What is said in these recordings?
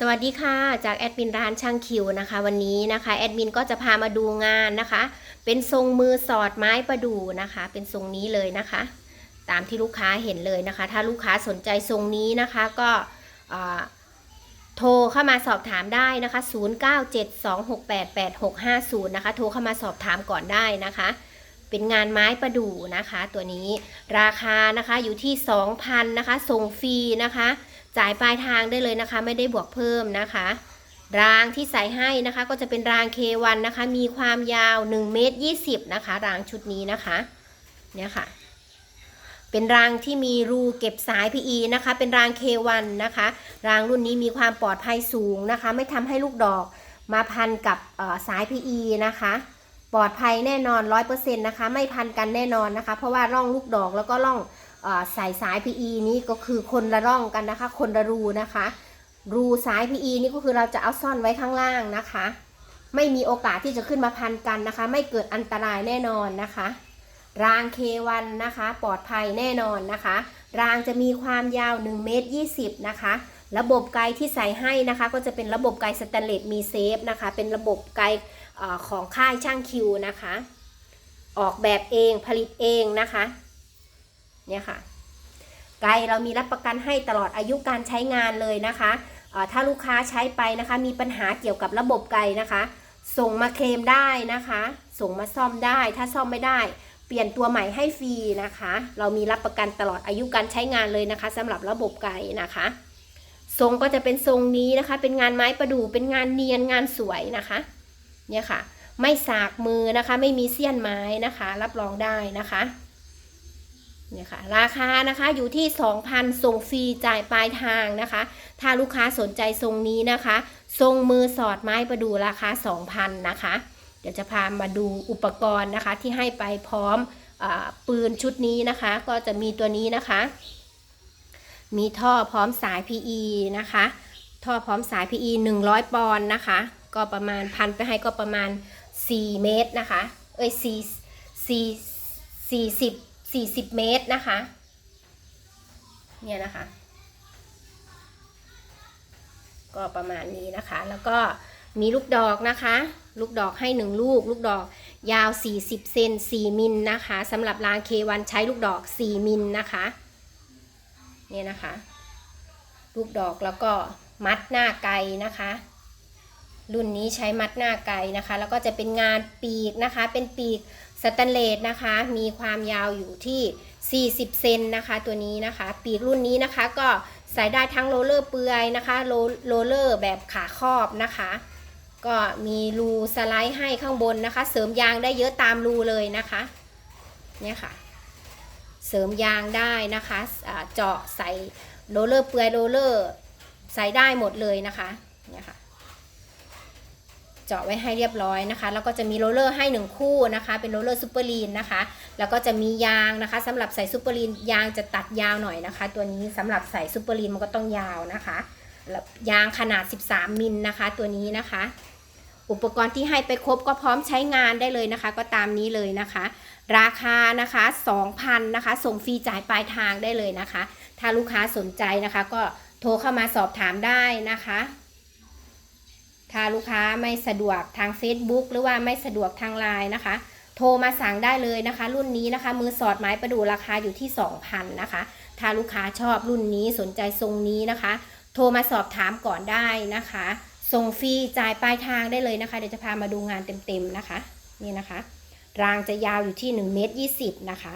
สวัสดีค่ะ จากแอดมินร้านช่างคิวนะคะ วันนี้นะคะแอดมินก็จะพามาดูงานนะคะ เป็นทรงมือสอดไม้ประดู่นะคะ เป็นทรงนี้เลยนะคะ ตามที่ลูกค้าเห็นเลยนะคะ ถ้าลูกค้าสนใจทรงนี้นะคะก็โทรเข้ามาสอบถามได้นะคะ 0972688650 นะคะ โทรเข้ามาสอบถามก่อนได้นะคะ เป็นงานไม้ประดู่นะคะ ตัวนี้ราคานะคะอยู่ที่ 2,000นะคะส่งฟรีนะคะ จ่ายปลายทางได้เลยนะคะ ไม่ได้บวกเพิ่มนะคะ รางที่ใส่ให้นะคะ ก็จะเป็นราง K1 นะคะ มีความยาว1เมตร20นะคะ รางชุดนี้นะคะเนี่ยค่ะ เป็นรางที่มีรูเก็บสาย PE นะคะ เป็นราง K1 นะคะ รางรุ่นนี้มีความปลอดภัยสูงนะคะ ไม่ทำให้ลูกดอกมาพันกับสาย PE นะคะ ปลอดภัยแน่นอน100%นะคะ ไม่พันกันแน่นอนนะคะ เพราะว่าร่องลูกดอกแล้วก็ร่องอสายสาย PE นี้ก็คือคนละร่องกันนะคะ คนละรูนะคะ รูสาย PE นี่ก็คือเราจะเอาซ่อนไว้ข้างล่างนะคะ ไม่มีโอกาสที่จะขึ้นมาพันกันนะคะ ไม่เกิดอันตรายแน่นอนนะคะ ราง K1 นะคะ ปลอดภัยแน่นอนนะคะ รางจะมีความยาว1เมตร20 นะคะ ระบบไกที่ใส่ให้นะคะ ก็จะเป็นระบบไกสแตนเลสมีเซฟนะคะ เป็นระบบไกเอของค่ายช่างคิวนะคะ ออกแบบเองผลิตเองนะคะ เนี่ยค่ะ ไกเรามีรับประกันให้ตลอดอายุการใช้งานเลยนะคะถ้าลูกค้าใช้ไปนะคะ มีปัญหาเกี่ยวกับระบบไกนะคะ ส่งมาเคลมได้นะคะ ส่งมาซ่อมได้ ถ้าซ่อมไม่ได้ เปลี่ยนตัวใหม่ให้ฟรีนะคะ เรามีรับประกันตลอดอายุการใช้งานเลยนะคะสำหรับระบบไกนะคะทรงก็จะเป็นทรงนี้นะคะ เป็นงานไม้ประดู่เป็นงานเนียนงานสวยนะคะ เนี่ยค่ะ ไม่สากมือนะคะ ไม่มีเสี้ยนไม้นะคะ รับรองได้นะคะเนี่ยค่ะราคานะคะอยู่ที่ 2,000 ส่งฟรีจ่ายปลายทางนะคะ ถ้าลูกค้าสนใจทรงนี้นะคะ ทรงมือสอดไม้ประดูราคา 2,000 นะคะ เดี๋ยวจะพามาดูอุปกรณ์นะคะ ที่ให้ไปพร้อมอปืนชุดนี้นะคะ ก็จะมีตัวนี้นะคะ มีท่อพร้อมสาย PE นะคะ ท่อพร้อมสาย PE 100 ปอนด์นะคะ ก็ประมาณพันไปให้ก็ประมาณ 4 เมตรนะคะ เอ้ย4 4 40 40เมตรนะคะ เนี่ยนะคะ ก็ประมาณนี้นะคะ แล้วก็มีลูกดอกนะคะ ลูกดอกให้หนึ่งลูก ลูกดอกยาว 40 เซน4มิลนะคะสำหรับราง K1 ใช้ลูกดอก 4 มิลนะคะเนี่ยนะคะ ลูกดอกแล้วก็มัดหน้าไกนะคะ รุ่นนี้ใช้มัดหน้าไก่นะคะ แล้วก็จะเป็นงานปีกนะคะ เป็นปีกสแตนเลสนะคะ มีความยาวอยู่ที่ 40 เซนนะคะ ตัวนี้นะคะ ปีกรุ่นนี้นะคะก็ใส่ได้ทั้งโรลเลอร์เปลือยนะคะ โรโรลเลอร์แบบขาครอบนะคะ ก็มีรูสไลด์ให้ข้างบนนะคะ เสริมยางได้เยอะตามรูเลยนะคะ เนี่ยค่ะ เสริมยางได้นะคะเจาะใส่โรลเลอร์เปลือยโรลเลอร์ใส่ได้หมดเลยนะคะ เนี่ยค่ะ เจาะไว้ให้เรียบร้อยนะคะ แล้วก็จะมีโรลเลอร์ให้หนึ่งคู่นะคะ เป็นโรลเลอร์ซูเปอร์ลีนนะคะ แล้วก็จะมียางนะคะสำหรับใส่ซูเปอร์ลีนยางจะตัดยาวหน่อยนะคะ ตัวนี้สำหรับใส่ซูเปอร์ลีนมันก็ต้องยาวนะคะ ยางขนาด 13 มิลนะคะ ตัวนี้นะคะ อุปกรณ์ที่ให้ไปครบก็พร้อมใช้งานได้เลยนะคะ ก็ตามนี้เลยนะคะ ราคานะคะ2,000นะคะ ส่งฟรีจ่ายปลายทางได้เลยนะคะ ถ้าลูกค้าสนใจนะคะ ก็โทรเข้ามาสอบถามได้นะคะ ถ้าลูกค้าไม่สะดวกทาง Facebook หรือว่าไม่สะดวกทางไลน์นะคะ โทรมาสั่งได้เลยนะคะ รุ่นนี้นะคะ มือสอดไม้ประดู่ราคาอยู่ที่ 2,000นะคะ ถ้าลูกค้าชอบรุ่นนี้สนใจทรงนี้นะคะ โทรมาสอบถามก่อนได้นะคะส่งฟรีจ่ายปลายทางได้เลยนะคะ เดี๋ยวจะพามาดูงานเต็มๆนะคะ นี่นะคะ รางจะยาวอยู่ที่1เมตร20นะคะ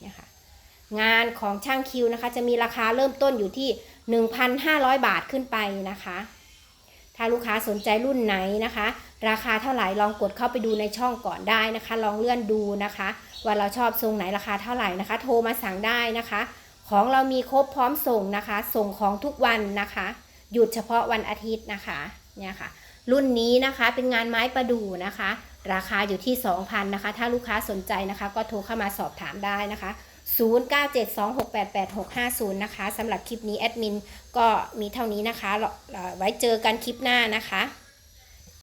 เนี่ยค่ะงานของช่างคิวนะคะ จะมีราคาเริ่มต้นอยู่ที่ 1,500 บาทขึ้นไปนะคะ ถ้าลูกค้าสนใจรุ่นไหนนะคะ ราคาเท่าไหร่ลองกดเข้าไปดูในช่องก่อนได้นะคะ ลองเลื่อนดูนะคะ ว่าเราชอบทรงไหนราคาเท่าไหร่นะคะ โทรมาสั่งได้นะคะ ของเรามีครบพร้อมส่งนะคะ ส่งของทุกวันนะคะ หยุดเฉพาะวันอาทิตย์นะคะเนี่ยค่ะ รุ่นนี้นะคะเป็นงานไม้ประดู่นะคะ ราคาอยู่ที่ 2,000นะคะ ถ้าลูกค้าสนใจนะคะ ก็โทรเข้ามาสอบถามได้นะคะ 0972688650 นะคะสำหรับคลิปนี้แอดมินก็มีเท่านี้นะคะเราไว้เจอกันคลิปหน้านะคะ